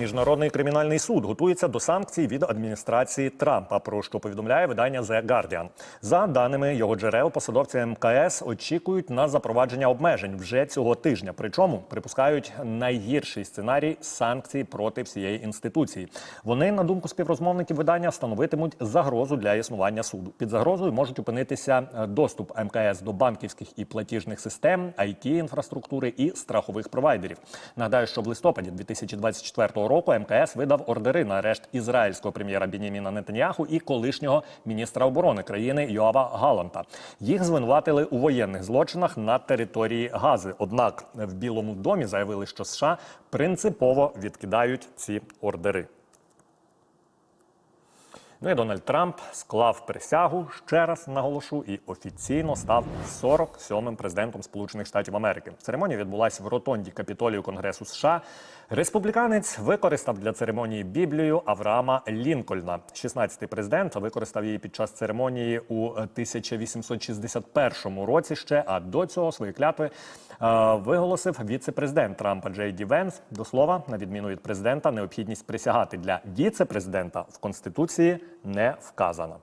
Міжнародний кримінальний суд готується до санкцій від адміністрації Трампа. Про що повідомляє видання The Guardian. За даними його джерел, посадовці МКС очікують на запровадження обмежень вже цього тижня. Причому припускають найгірший сценарій санкцій проти всієї інституції. Вони, на думку співрозмовників видання, становитимуть загрозу для існування суду. Під загрозою можуть опинитися е, доступ МКС до банківських і платіжних систем, it інфраструктури і страхових провайдерів. Нагадаю, що в листопаді 2024 року МКС видав ордери на арешт ізраїльського прем'єра Бініміна Нетаньяху і колишнього міністра оборони країни Йоава Галанта. Їх звинуватили у воєнних злочинах на території Гази. Однак в Білому домі заявили, що США принципово відкидають ці ордери. Ну і Дональд Трамп склав присягу ще раз наголошу і офіційно став 47-м президентом Сполучених Штатів Америки. Церемонія відбулася в ротонді Капітолію Конгресу США. Республіканець використав для церемонії Біблію Авраама Лінкольна. 16-й президент використав її під час церемонії у 1861 році. Ще а до цього свої клятви е, виголосив віце-президент Трампа Джей Ді Венс. До слова, на відміну від президента, необхідність присягати для віце-президента в конституції не вказана.